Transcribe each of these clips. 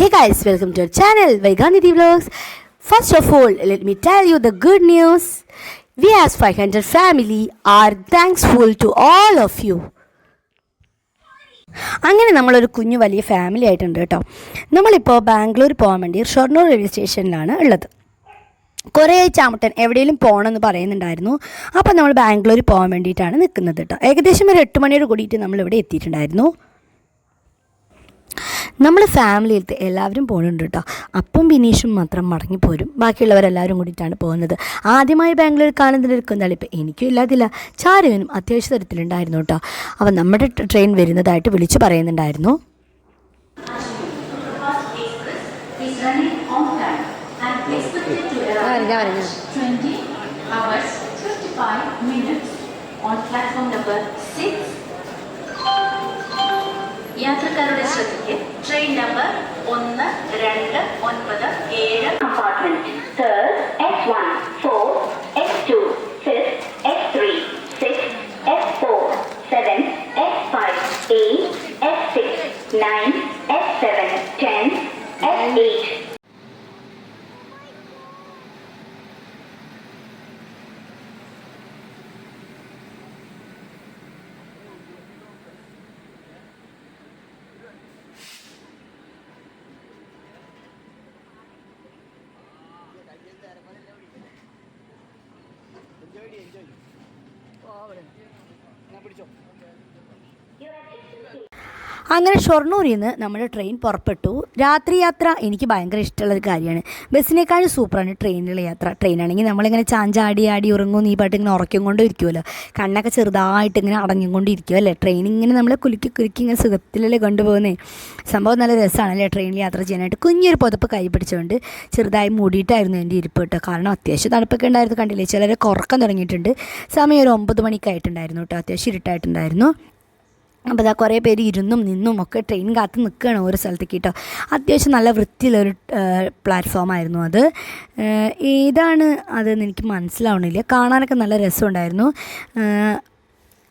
Hey guys, welcome to our channel Vaiganidhi Vlogs. First of all, let me tell you the good news. We as 500 family are thankful to all of you. അങ്ങനെ നമ്മളൊരു കുഞ്ഞു വലിയ family ആയിട്ടുണ്ട് കേട്ടോ നമ്മളിപ്പോൾ ബാംഗ്ലൂർ പോകാൻ വേണ്ടി Shoranur railway സ്റ്റേഷനിലാണ് ഉള്ളത് കുറേ ചാമട്ടൻ എവിടെയെങ്കിലും പോകണമെന്ന് പറയുന്നുണ്ടായിരുന്നു അപ്പോൾ നമ്മൾ ബാംഗ്ലൂർ പോകാൻ വേണ്ടിയിട്ടാണ് നിൽക്കുന്നത് കേട്ടോ ഏകദേശം ഒരു എട്ട് മണിയോട് കൂടിയിട്ട് നമ്മളിവിടെ എത്തിയിട്ടുണ്ടായിരുന്നു നമ്മൾ ഫാമിലിയിലത്തെ എല്ലാവരും പോകുന്നുണ്ട് കേട്ടോ അപ്പം ബിനീഷും മാത്രം മടങ്ങി പോരും ബാക്കിയുള്ളവരെല്ലാവരും കൂടിയിട്ടാണ് പോകുന്നത്. ആദ്യമായി ബാംഗ്ലൂർ കാണുന്നതിന് നിൽക്കുന്നതാൾ ഇപ്പം എനിക്കും ഇല്ലാതില്ല. ചാരുവിനും അത്യാവശ്യ തരത്തിലുണ്ടായിരുന്നു കേട്ടോ അവൻ നമ്മുടെ ട്രെയിൻ വരുന്നതായിട്ട് വിളിച്ചു പറയുന്നുണ്ടായിരുന്നു. Is running on time and expected to arrive 20 hours 55 minutes on platform number 6. യാത്രക്കാരുടെ ശ്രദ്ധയ്ക്ക് ട്രെയിൻ നമ്പർ ഒന്ന് രണ്ട് ഒൻപത് ഏഴ് compartment. Third, S1, 4, S2, 5th, S3, 6, S4, 7, S5, 8, S6, 9, S7, ഞാൻ പിടിച്ചോ. അങ്ങനെ ഷൊർണൂരിൽ നിന്ന് നമ്മുടെ ട്രെയിൻ പുറപ്പെട്ടു. രാത്രി യാത്ര എനിക്ക് ഭയങ്കര ഇഷ്ടമുള്ള ഒരു കാര്യമാണ്. ബസ്സിനേക്കാളും സൂപ്പറാണ് ട്രെയിനിലുള്ള യാത്ര. ട്രെയിനാണെങ്കിൽ നമ്മളിങ്ങനെ ചാഞ്ചാടി ആടി ഉറങ്ങും ഈ പാട്ട് ഇങ്ങനെ ഉറക്കം കൊണ്ട് ഇരിക്കുമല്ലോ കണ്ണൊക്കെ ചെറുതായിട്ട് ഇങ്ങനെ അടങ്ങിക്കൊണ്ടിരിക്കും അല്ലേ? ട്രെയിൻ ഇങ്ങനെ നമ്മളെ കുലുക്കി കുലുക്കി ഇങ്ങനെ സുഖത്തിലല്ലേ കൊണ്ടുപോകുന്നേ? സംഭവം നല്ല രസമാണല്ലേ ട്രെയിനിൽ യാത്ര ചെയ്യാനായിട്ട്. കുഞ്ഞൊരു പുതപ്പ് കൈ പിടിച്ചുകൊണ്ട് ചെറുതായി മൂടിയിട്ടായിരുന്നു എന്റെ ഇരിപ്പ് കേട്ടോ. കാരണം അത്യാവശ്യം തണുപ്പൊക്കെ ഉണ്ടായിരുന്നു കണ്ടില്ലേ? ചിലരെ ഉറക്കം തുടങ്ങിയിട്ടുണ്ട്. സമയം ഒരു ഒമ്പത് മണിക്കായിട്ടുണ്ടായിരുന്നു കേട്ടോ. അത്യാവശ്യം ഇരുട്ടായിട്ടുണ്ടായിരുന്നു. അപ്പോൾ ഇതാ കുറേ പേര് ഇരുന്നും നിന്നും ഒക്കെ ട്രെയിൻ കാത്ത് നിൽക്കുകയാണ് ഓരോ സ്ഥലത്തേക്ക് കേട്ടോ. അത്യാവശ്യം നല്ല വൃത്തിയുള്ളൊരു പ്ലാറ്റ്ഫോമായിരുന്നു അത്. ഏതാണ് അതെന്ന് എനിക്ക് മനസ്സിലാവണില്ല. കാണാനൊക്കെ നല്ല രസമുണ്ടായിരുന്നു.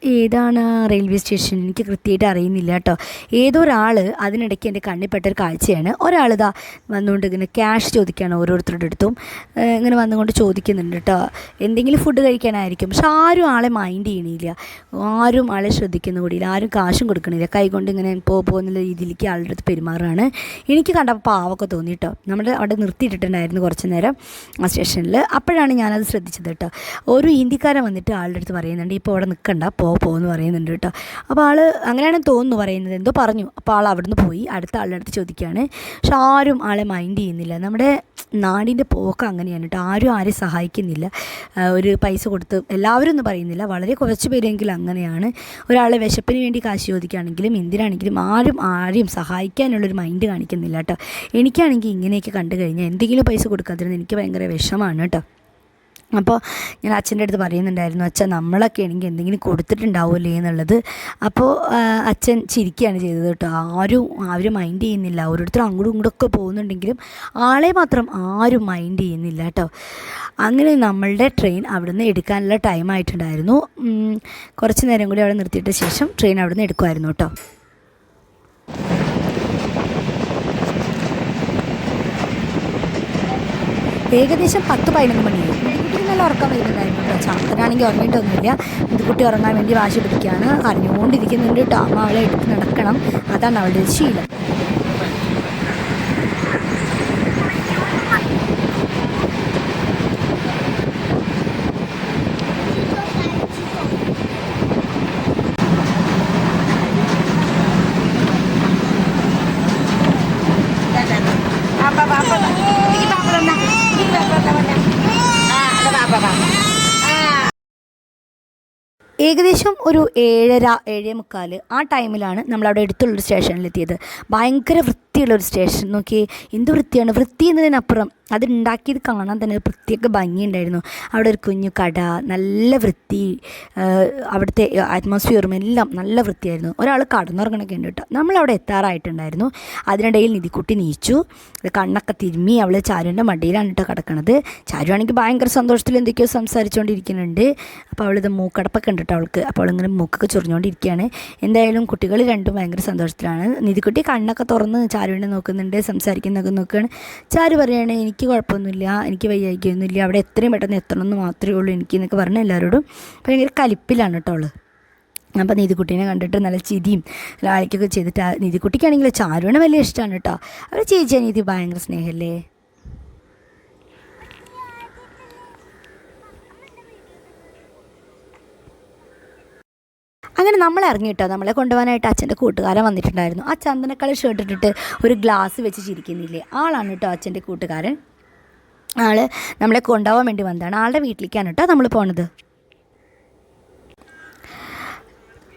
ഏതാണ് റെയിൽവേ സ്റ്റേഷൻ എനിക്ക് കൃത്യമായിട്ട് അറിയുന്നില്ല കേട്ടോ. ഏതൊരാൾ അതിനിടയ്ക്ക് എന്റെ കണ്ണിൽപ്പെട്ട ഒരു കാഴ്ചയാണ്. ഒരാൾ ഇതാ വന്നുകൊണ്ട് ഇങ്ങനെ ക്യാഷ് ചോദിക്കുകയാണ് ഓരോരുത്തരുടെ അടുത്തും. ഇങ്ങനെ വന്നുകൊണ്ട് ചോദിക്കുന്നുണ്ട് കേട്ടോ. എന്തെങ്കിലും ഫുഡ് കഴിക്കാനായിരിക്കും. പക്ഷെ ആരും ആളെ മൈൻഡ് ചെയ്യണില്ല. ആരും ആളെ ശ്രദ്ധിക്കുന്ന കൂടിയില്ല. ആരും കാശും കൊടുക്കണില്ല. കൈകൊണ്ട് ഇങ്ങനെ പോ പോകുന്ന രീതിയിലേക്ക് ആളുടെ അടുത്ത് പെരുമാറുകയാണ്. എനിക്ക് കണ്ടപ്പോൾ പാവമൊക്കെ തോന്നി കേട്ടോ. നമ്മുടെ അവിടെ നിർത്തിയിട്ടിട്ടുണ്ടായിരുന്നു കുറച്ച് നേരം ആ സ്റ്റേഷനിൽ. അപ്പോഴാണ് ഞാനത് ശ്രദ്ധിച്ചത് കേട്ടോ. ഒരു ഹിന്ദിക്കാരൻ വന്നിട്ട് ആളുടെ അടുത്ത് പറയുന്നുണ്ട് ഇപ്പോൾ അവിടെ നിൽക്കണ്ട. പോ. പോ എന്ന് പറയുന്നുണ്ട് കേട്ടോ. അപ്പോൾ ആൾ അങ്ങനെയാണ് തോന്നുന്നു പറയുന്നത്. എന്തോ പറഞ്ഞു. അപ്പോൾ ആൾ അവിടുന്ന് പോയി. അടുത്ത ആളുടെ അടുത്ത് ചോദിക്കുകയാണ്. പക്ഷെ ആരും ആളെ മൈൻഡ് ചെയ്യുന്നില്ല. നമ്മുടെ നാടിന്റെ പോക്ക് അങ്ങനെയാണ് കേട്ടോ. ആരും ആരെ സഹായിക്കുന്നില്ല. ഒരു പൈസ കൊടുത്ത് എല്ലാവരും ഒന്നും പറയുന്നില്ല. വളരെ കുറച്ച് പേരെങ്കിലും അങ്ങനെയാണ്. ഒരാളെ വിശപ്പിന് വേണ്ടി കാശ് ചോദിക്കുകയാണെങ്കിലും എന്തിനാണെങ്കിലും ആരും ആരെയും സഹായിക്കാനുള്ളൊരു മൈൻഡ് കാണിക്കുന്നില്ല കേട്ടോ. എനിക്കാണെങ്കിൽ ഇങ്ങനെയൊക്കെ കണ്ടു കഴിഞ്ഞാൽ എന്തെങ്കിലും പൈസ കൊടുക്കാതിരുന്ന് എനിക്ക് ഭയങ്കര വിഷമാണ് കേട്ടോ. അപ്പോൾ ഞാൻ അച്ഛന്റെ അടുത്ത് പറയുന്നുണ്ടായിരുന്നു അച്ഛൻ നമ്മളൊക്കെ ആണെങ്കിൽ എന്തെങ്കിലും കൊടുത്തിട്ടുണ്ടാവില്ലേ എന്നുള്ളത്. അപ്പോൾ അച്ഛൻ ചിരിക്കുകയാണ് ചെയ്തത് കേട്ടോ. ആരും ആരും മൈൻഡ് ചെയ്യുന്നില്ല. ഓരോരുത്തരും അങ്ങോട്ടും ഇങ്ങോട്ടൊക്കെ പോകുന്നുണ്ടെങ്കിലും ആളെ മാത്രം ആരും മൈൻഡ് ചെയ്യുന്നില്ല കേട്ടോ. അങ്ങനെ നമ്മളുടെ ട്രെയിൻ അവിടെ നിന്ന് എടുക്കാനുള്ള ടൈം ആയിട്ടുണ്ടായിരുന്നു. ഉം, കുറച്ച് നേരം കൂടി അവിടെ നിർത്തിയിട്ട ശേഷം ട്രെയിൻ അവിടെ നിന്ന് എടുക്കുമായിരുന്നു കേട്ടോ. ഏകദേശം പത്ത് പതിനൊന്ന് മണിയായി. നല്ല ഉറക്കം വരുന്നുണ്ടായിരുന്നു കേട്ടോ. ചാത്തനാണെങ്കിൽ ഉറങ്ങിയിട്ടൊന്നുമില്ല. ഇത് കുട്ടി ഉറങ്ങാൻ വേണ്ടി വാശി പിടിക്കുകയാണ്. അറിഞ്ഞുകൊണ്ടിരിക്കുന്നുണ്ട് കേട്ടോ. അമ്മ അവളെ എടുത്ത് നടക്കണം. അതാണ് അവളുടെ ഒരു ഏകദേശം ഒരു ഏഴര ഏഴേ മുക്കാൽ ആ ടൈമിലാണ് നമ്മളവിടെ അടുത്തുള്ളൊരു സ്റ്റേഷനിലെത്തിയത്. ഭയങ്കര വൃത്തിയുള്ളൊരു സ്റ്റേഷൻ. നോക്കി എന്ത് വൃത്തിയാണ്? വൃത്തി എന്നതിനപ്പുറം അത് ഉണ്ടാക്കിയത് കാണാൻ തന്നെ ഒരു പ്രത്യേക ഭംഗിയുണ്ടായിരുന്നു. അവിടെ ഒരു കുഞ്ഞു കട നല്ല വൃത്തി അവിടുത്തെ അറ്റ്മോസ്ഫിയറും എല്ലാം നല്ല വൃത്തിയായിരുന്നു. ഒരാൾ കടന്നുറങ്ങണൊക്കെ ഉണ്ട് കേട്ടോ. നമ്മളവിടെ എത്താറായിട്ടുണ്ടായിരുന്നു. അതിനിടയിൽ നിധിക്കുട്ടി നീച്ചു. കണ്ണൊക്കെ തിരുമ്മി അവൾ ചാരുവിന്റെ മടിയിലാണ് കേട്ടോ കിടക്കണത്. ചാരുവാണെങ്കിൽ ഭയങ്കര സന്തോഷത്തിൽ എന്തൊക്കെയോ സംസാരിച്ചുകൊണ്ടിരിക്കുന്നുണ്ട്. അപ്പോൾ അവളിത് മൂക്കടപ്പൊക്കെ ഉണ്ട് കേട്ടോ അവൾക്ക്. അപ്പോൾ അവളിങ്ങനെ മൂക്കൊക്കെ ചൊറിഞ്ഞുകൊണ്ടിരിക്കുകയാണ്. എന്തായാലും കുട്ടികൾ രണ്ടും ഭയങ്കര സന്തോഷത്തിലാണ്. നിധിക്കുട്ടി കണ്ണൊക്കെ തുറന്ന് ചാരു ചാരുവിനെ നോക്കുന്നുണ്ട് സംസാരിക്കുന്നതൊക്കെ നോക്കുകയാണ്. ചാരു പറയുകയാണ് എനിക്ക് കുഴപ്പമൊന്നുമില്ല എനിക്ക് വയ്യായിക്കൊന്നുമില്ല അവിടെ എത്രയും പെട്ടെന്ന് എത്തണം എന്ന് മാത്രമേ ഉള്ളൂ എനിക്ക് എന്നൊക്കെ പറഞ്ഞ് എല്ലാവരോടും ഭയങ്കര കലിപ്പിലാണ് കേട്ടോ ഉള്ളത് അപ്പോൾ നീതിക്കുട്ടീനെ കണ്ടിട്ട് നല്ല ചിരിയും ലാളിക്കൊക്കെ ചെയ്തിട്ട് നീതിക്കുട്ടിക്കാണെങ്കിൽ ചാരുവിനെ വലിയ ഇഷ്ടമാണ് കേട്ടോ. അവർ ചേച്ചിയാണ് നീതി ഭയങ്കര സ്നേഹമല്ലേ അങ്ങനെ നമ്മൾ ഇറങ്ങിയിട്ടോ നമ്മളെ കൊണ്ടുപോകാനായിട്ട് അച്ഛന്റെ കൂട്ടുകാരൻ വന്നിട്ടുണ്ടായിരുന്നു. ആ ചന്ദനക്കളി ഷർട്ട് ഇട്ടിട്ട് ഒരു ഗ്ലാസ് വെച്ച് ചിരിക്കുന്നില്ലേ? ആളാണ് കേട്ടോ അച്ഛന്റെ കൂട്ടുകാരൻ. ആൾ നമ്മളെ കൊണ്ടുപോകാൻ വേണ്ടി വന്നതാണ്. ആളുടെ വീട്ടിലേക്കാണ് കേട്ടോ നമ്മൾ പോണത്.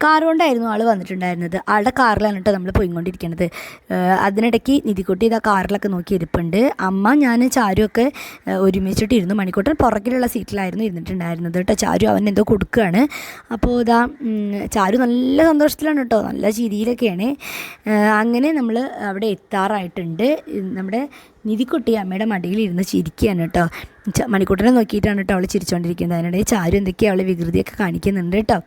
കാർ കൊണ്ടായിരുന്നു ആൾ വന്നിട്ടുണ്ടായിരുന്നത്. ആളുടെ കാറിലാണ് കേട്ടോ നമ്മൾ പോയിക്കൊണ്ടിരിക്കുന്നത് അതിനിടയ്ക്ക് നിധിക്കുട്ടി ഇതാ കാറിലൊക്കെ നോക്കി ഇരിപ്പുണ്ട്. അമ്മ ഞാൻ ചാരുമൊക്കെ ഒരുമിച്ചിട്ടിരുന്നു. മണിക്കൂട്ടൻ പുറകിലുള്ള സീറ്റിലായിരുന്നു ഇരുന്നിട്ടുണ്ടായിരുന്നത് കേട്ടോ ചാരു അവൻ എന്തോ കൊടുക്കുകയാണ്. അപ്പോൾ ഇതാ ചാരു നല്ല സന്തോഷത്തിലാണ് കേട്ടോ നല്ല ചിരിയിലൊക്കെയാണ് അങ്ങനെ നമ്മൾ അവിടെ എത്താറായിട്ടുണ്ട്. നമ്മുടെ നിധിക്കുട്ടി അമ്മയുടെ മടിയിൽ ഇരുന്ന് ചിരിക്കുകയാണ് കേട്ടോ മണിക്കൂട്ടനെ നോക്കിയിട്ടാണ് കേട്ടോ അവൾ ചിരിച്ചുകൊണ്ടിരിക്കുന്നത് അതിനിടയിൽ ചാരു എന്തൊക്കെയാണ് അവൾ വികൃതിയൊക്കെ കാണിക്കുന്നുണ്ട് കേട്ടോ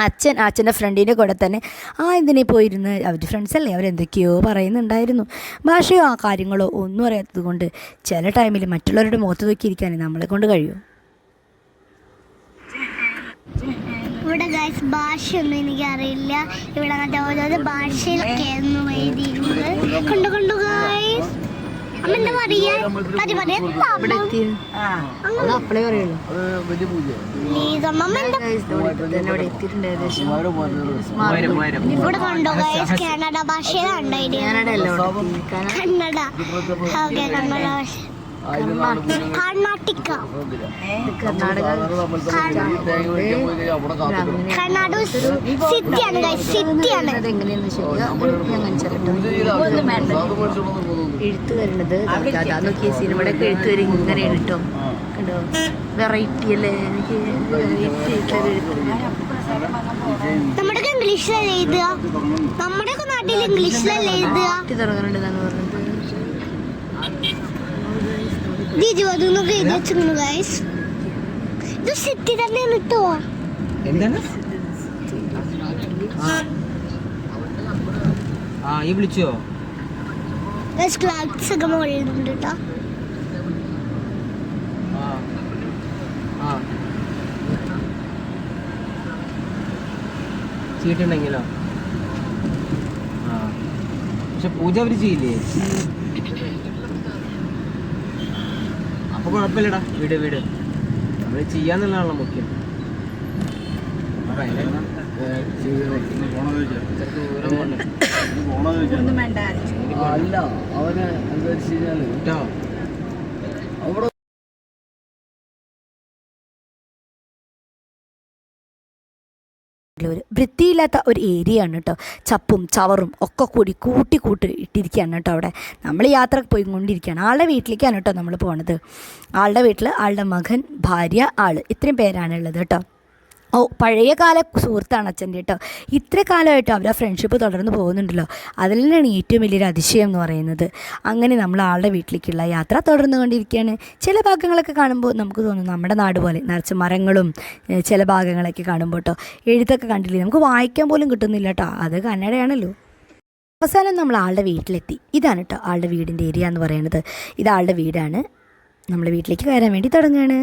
അച്ഛൻ അച്ഛന്റെ ഫ്രണ്ടിന്റെ കൂടെ തന്നെ ആ എന്തിനേ പോയിരുന്ന് അവർ ഫ്രണ്ട്സല്ലേ അവരെന്തൊക്കെയോ പറയുന്നുണ്ടായിരുന്നു. ഭാഷയോ ആ കാര്യങ്ങളോ ഒന്നും അറിയാത്തത് കൊണ്ട് ചില ടൈമിൽ മറ്റുള്ളവരുടെ മുഖത്ത് നോക്കിയിരിക്കാനേ നമ്മളെ കൊണ്ട് കഴിയും. ഇവിടെ ഗൈസ് ഭാഷയൊന്നും എനിക്കറിയില്ല. ഇവിടെ അങ്ങനത്തെ ഓരോരോ ഭാഷയിലൊക്കെയായിരുന്നു എഴുതിയിരുന്നത്. കണ്ടു കണ്ടു ഇവിടെ കണ്ടോ കന്നഡ ഭാഷയിലാണ് കന്നഡ ഓക്കെ കന്നഡ ഭാഷ. കർണാട്ടിക്ക. കർണാടക സിറ്റിയാണ് എഴുത്ത് വരുന്നത് നോക്കിയ സിനിമയുടെ ഒക്കെ എഴുത്ത് വരും ഇങ്ങനെ എഴുട്ടോ കണ്ടോ? വെറൈറ്റി അല്ലേ? എനിക്ക് വെറൈറ്റി ആയിട്ടുള്ള എഴുത്ത്. നമ്മുടെ ഇംഗ്ലീഷിലല്ലേ എഴുതുക. നമ്മുടെ നാട്ടിൽ ഇംഗ്ലീഷിലല്ലേ എഴുതുക. പറഞ്ഞത്. ദീജു അതൊന്നൊക്കെ എഴുതി വെച്ചിരുന്നു ഗൈസ് ഇത് സിറ്റി തന്നെയാണ് കേട്ടോ എന്താണ് ആ. ഈ വിളിച്ചോ ഗൈസ് ക്ലാസ് ഒക്കെ മുകളിലുണ്ട് കേട്ടോ ചീട്ടുണ്ടെങ്കിലോ ആ പക്ഷെ പൂജ അവർ ചെയ്യില്ലേ? അപ്പൊ കുഴപ്പമില്ലടാ. വീട് വീട്. നമ്മൾ ചെയ്യാന്നുള്ളതാണല്ലോ മുഖ്യം. അല്ല അവന് എന്താ വെച്ച് കഴിഞ്ഞാൽ വൃത്തിയില്ലാത്ത ഒരു ഏരിയ ആണ് കേട്ടോ. ചപ്പും ചവറും ഒക്കെ കൂടി കൂട്ടി കൂട്ടി ഇട്ടിരിക്കുകയാണ് കേട്ടോ അവിടെ. നമ്മൾ യാത്ര പോയി കൊണ്ടിരിക്കുകയാണ് ആളുടെ വീട്ടിലേക്കാണ് കേട്ടോ നമ്മൾ പോണത്. ആളുടെ വീട്ടിൽ ആളുടെ മകൻ ഭാര്യ ആൾ ഇത്രയും പേരാണുള്ളത് കേട്ടോ. ഓ പഴയ കാല സുഹൃത്താണ് അച്ഛന്റെ കേട്ടോ. ഇത്ര കാലമായിട്ട് അവർ ആ ഫ്രണ്ട്ഷിപ്പ് തുടർന്ന് പോകുന്നുണ്ടല്ലോ. അതിൽ തന്നെയാണ് ഏറ്റവും വലിയൊരു അതിശയം എന്ന് പറയുന്നത്. അങ്ങനെ നമ്മൾ ആളുടെ വീട്ടിലേക്കുള്ള യാത്ര തുടർന്നു കൊണ്ടിരിക്കുകയാണ് ചില ഭാഗങ്ങളൊക്കെ കാണുമ്പോൾ നമുക്ക് തോന്നും നമ്മുടെ നാട് പോലെ നിറച്ച് മരങ്ങളും ചില ഭാഗങ്ങളൊക്കെ കാണുമ്പോൾ കേട്ടോ എഴുത്തൊക്കെ കണ്ടില്ലേ? നമുക്ക് വായിക്കാൻ പോലും കിട്ടുന്നില്ല കേട്ടോ അത് കന്നഡയാണല്ലോ. അവസാനം നമ്മൾ ആളുടെ വീട്ടിലെത്തി. ഇതാണ് കേട്ടോ ആളുടെ വീടിന്റെ ഏരിയ എന്ന് പറയുന്നത്. ഇത് ആളുടെ വീടാണ്. നമ്മൾ വീട്ടിലേക്ക് കയറാൻ വേണ്ടി തുടങ്ങുകയാണ്.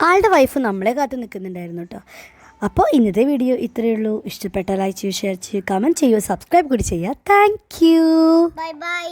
ആളുടെ വൈഫ് നമ്മളെ കാത്ത് നിൽക്കുന്നുണ്ടായിരുന്നു കേട്ടോ അപ്പോൾ ഇന്നത്തെ വീഡിയോ ഇത്രയേ ഉള്ളൂ. ഇഷ്ടപ്പെട്ട ലൈക്ക് ചെയ്യൂ ഷെയർ ചെയ്യൂ കമന്റ് ചെയ്യൂ സബ്സ്ക്രൈബ് കൂടി ചെയ്യുക താങ്ക് യു ബൈ ബൈ